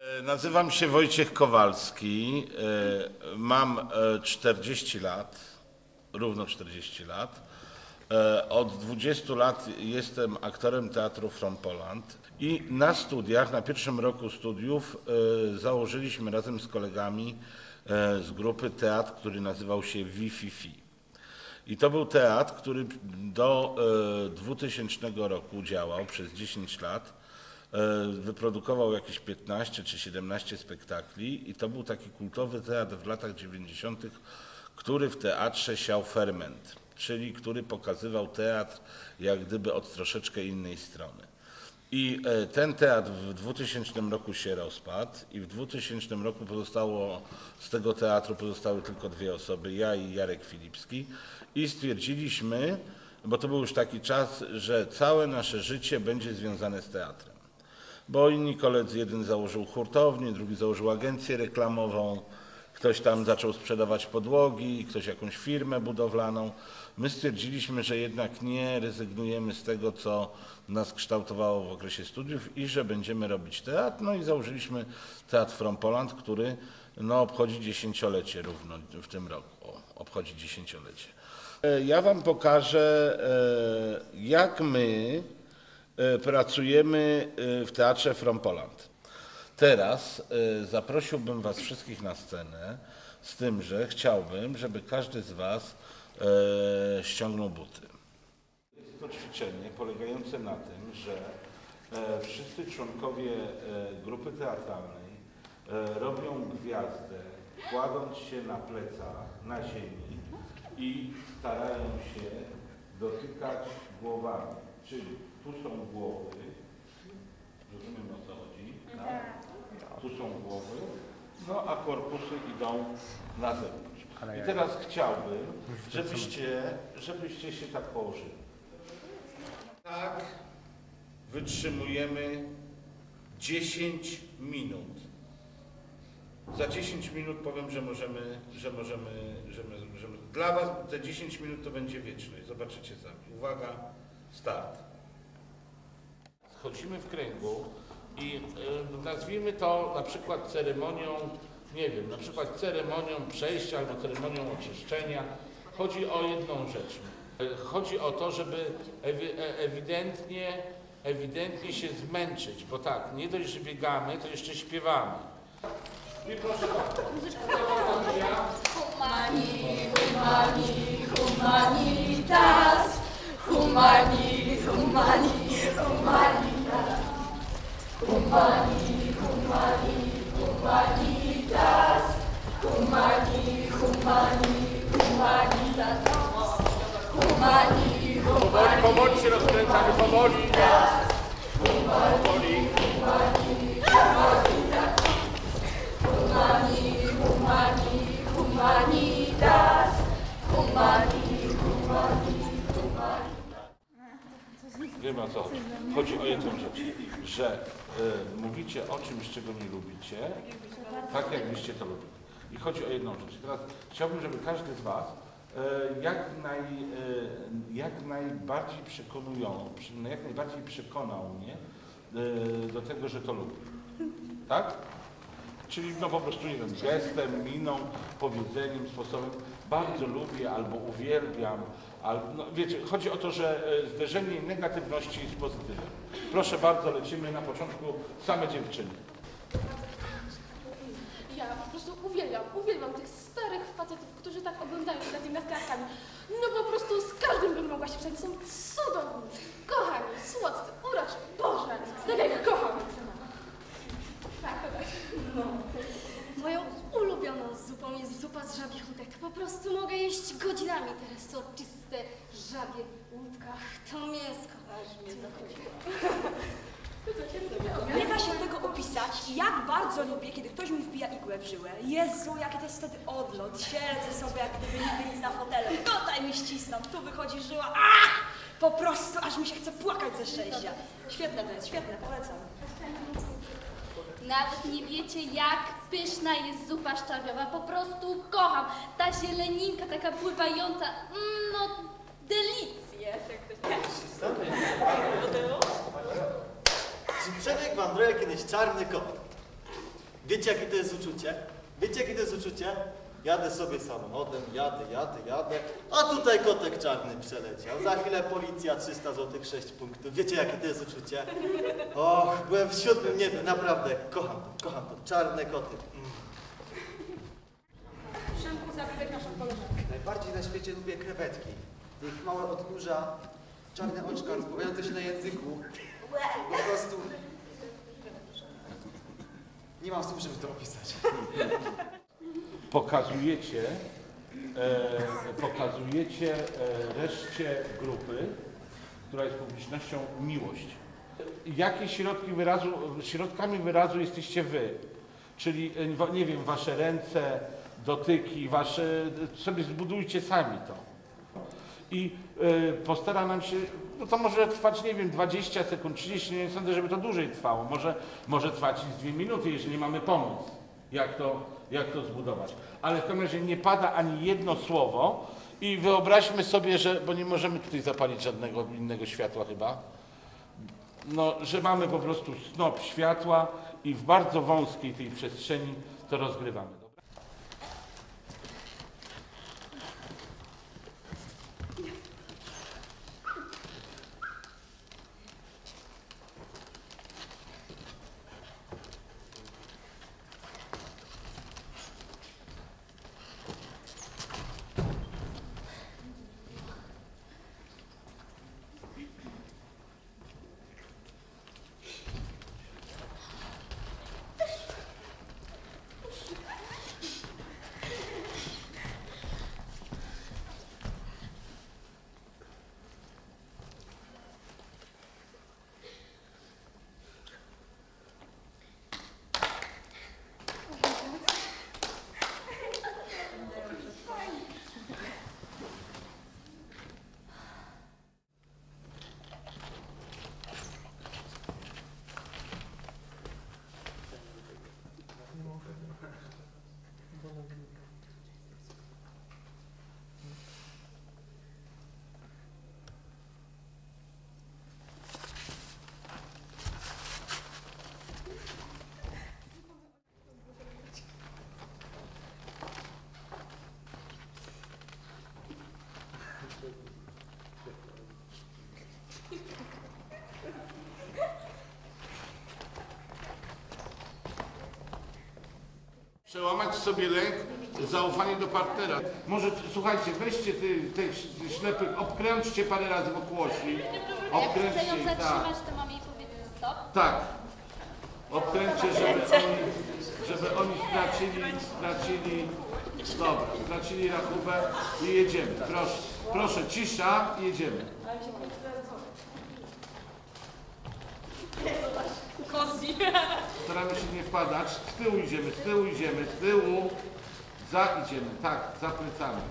E, Nazywam się Wojciech Kowalski. e, Mam e, 40 lat, równo 40 lat. E, Od 20 lat jestem aktorem teatru From Poland i na studiach, na pierwszym roku studiów e, założyliśmy razem z kolegami e, z grupy teatr, który nazywał się Wi-Fi-Fi. I to był teatr, który do e, 2000 roku działał przez 10 lat. E, Wyprodukował jakieś 15 czy 17 spektakli i to był taki kultowy teatr w latach 90., który w teatrze siał ferment, czyli który pokazywał teatr jak gdyby od troszeczkę innej strony. I e, ten teatr w 2000 roku się rozpadł i w 2000 roku pozostało, z tego teatru pozostały tylko dwie osoby, ja i Jarek Filipski i stwierdziliśmy, bo to był już taki czas, że całe nasze życie będzie związane z teatrem. Bo inni koledzy, jeden założył hurtownię, drugi założył agencję reklamową, ktoś tam zaczął sprzedawać podłogi, ktoś jakąś firmę budowlaną. My stwierdziliśmy, że jednak nie rezygnujemy z tego, co nas kształtowało w okresie studiów i że będziemy robić teatr. No i założyliśmy Teatr From Poland, który no, obchodzi dziesięciolecie równo w tym roku. O, obchodzi dziesięciolecie. E, Ja Wam pokażę, e, jak my pracujemy e, w Teatrze From Poland. Teraz e, zaprosiłbym Was wszystkich na scenę, z tym, że chciałbym, żeby każdy z Was e, ściągnął buty. Jest to ćwiczenie polegające na tym, że e, wszyscy członkowie e, grupy teatralnej e, robią gwiazdę, kładąc się na plecach, na ziemi i starają się dotykać głowami. Czyli tu są głowy, rozumiem o co chodzi, tak? tu są głowy, no a korpusy idą na zewnątrz. I teraz chciałbym, żebyście, żebyście się tak położyli. Tak wytrzymujemy 10 minut. Za 10 minut powiem, że możemy, że możemy, że my- że my- dla Was te 10 minut to będzie wieczność. Zobaczycie sami. Uwaga, start. Chodzimy w kręgu i y, nazwijmy to na przykład ceremonią, nie wiem, na przykład ceremonią przejścia albo ceremonią oczyszczenia. Chodzi o jedną rzecz. Y, Chodzi o to, żeby ewi- e- ewidentnie, ewidentnie się zmęczyć, bo tak, nie dość, że biegamy, to jeszcze śpiewamy. I proszę bardzo. Humanitas, humani, humani, powoli. Powoli. humani, humani, humanitas, humani, humani, humani. Wiem o co chodzi. Chodzi o jedną rzecz, że y, mówicie o czymś, czego nie lubicie, tak jakbyście to lubili. I chodzi o jedną rzecz. Teraz chciałbym, żeby każdy z Was jak, naj, y, jak najbardziej przekonują, przy- jak najbardziej przekonał mnie y, do tego, że to lubi. Tak? Czyli no po prostu, nie wiem, gestem, miną, powiedzeniem, sposobem. Bardzo lubię albo uwielbiam. Albo, no, wiecie, chodzi o to, że e, zderzenie negatywności z pozytywem. Proszę bardzo, lecimy na początku same dziewczyny. Ja po prostu uwielbiam, uwielbiam tych starych facetów, którzy tak oglądają się za tymi naskakami. No po prostu z każdym bym mogła się przejść. Są cudowni, kochani, słodcy, uroczni. Boże, tak jak kocham. Tak, tak. Moją ulubioną zupą jest zupa z żabich łódek. Po prostu mogę jeść godzinami teraz soczyste żabie łódka. To mięsko aż mnie zachodziło. Nie da się tego opisać, jak bardzo lubię, kiedy ktoś mi wbija igłę w żyłę. Jezu, jaki to jest wtedy odlot. Siedzę sobie, jak gdyby nigdy nic na fotelu. Tutaj mi ścisną, tu wychodzi żyła. Ach! Po prostu aż mi się chce płakać ze szczęścia. Świetne to jest, świetne, polecam. Nawet nie wiecie, jak pyszna jest zupa szczawiowa. Po prostu kocham. Ta zieleninka taka pływająca. Mm, no, delicje. Czy Przemek wędruje kiedyś czarny kot? Wiecie, jakie to jest uczucie? Wiecie, jakie to jest uczucie? Jadę sobie samochodem, jadę, jadę, jadę, a tutaj kotek czarny przeleciał. Za chwilę policja, 300 zł, 6 punktów. Wiecie, jakie to jest uczucie? Och, byłem w siódmym niebie, naprawdę. Kocham to, kocham to. Czarne koty. Mm. Przemku, zabieraj naszą koleżankę. Najbardziej na świecie lubię krewetki. Ich małe odnóża, czarne oczka rozmawiające się na języku. Po prostu... Nie mam słów, żeby to opisać. pokazujecie, e, pokazujecie e, reszcie grupy, która jest publicznością, miłość. Jakie środki wyrazu, środkami wyrazu jesteście wy? Czyli, e, nie wiem, wasze ręce, dotyki, wasze, sobie zbudujcie sami to. I e, postara nam się, no to może trwać, nie wiem, 20 sekund, 30, nie sądzę, żeby to dłużej trwało. Może, może trwać dwie minuty, jeżeli mamy pomóc, jak to, jak to zbudować. Ale w każdym razie nie pada ani jedno słowo i wyobraźmy sobie, że, bo nie możemy tutaj zapalić żadnego innego światła chyba, no, że mamy po prostu snop światła i w bardzo wąskiej tej przestrzeni to rozgrywamy. Dobra? Przełamać sobie lęk, zaufanie do partnera. Może, słuchajcie, weźcie ty, tych ślepych, obkręćcie parę razy wokół osi. Jak chcę ją Obkręćcie ich, tak. zatrzymać, to mam jej powiedzieć stop. Tak. Obkręćcie, żeby oni, żeby oni stracili, stracili, dobra, stracili rachubę i jedziemy. Proszę, proszę, cisza i jedziemy. Kozi. Staramy się nie wpadać. Z tyłu idziemy, z tyłu idziemy, z tyłu. Za idziemy, tak, za plecami.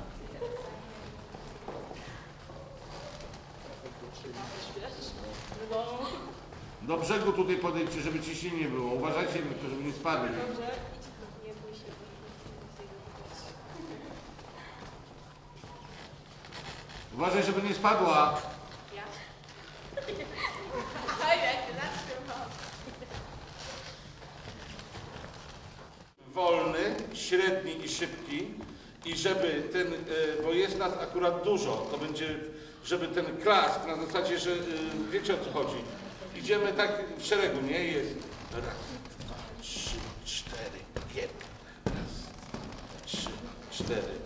Do brzegu tutaj podejdźcie, żeby ciśnienie było. Uważajcie, żeby nie spadli. Uważaj, żeby nie spadła. wolny, średni i szybki i żeby ten, e, bo jest nas akurat dużo, to będzie, żeby ten klask na zasadzie, że e, wiecie o co chodzi. Idziemy tak w szeregu, nie? Jest raz, dwa, trzy, cztery, jeden. Raz, dwa, trzy, cztery.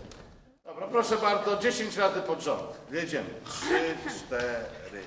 Dobra, proszę bardzo, 10 razy pod rząd. Jedziemy. Trzy, cztery.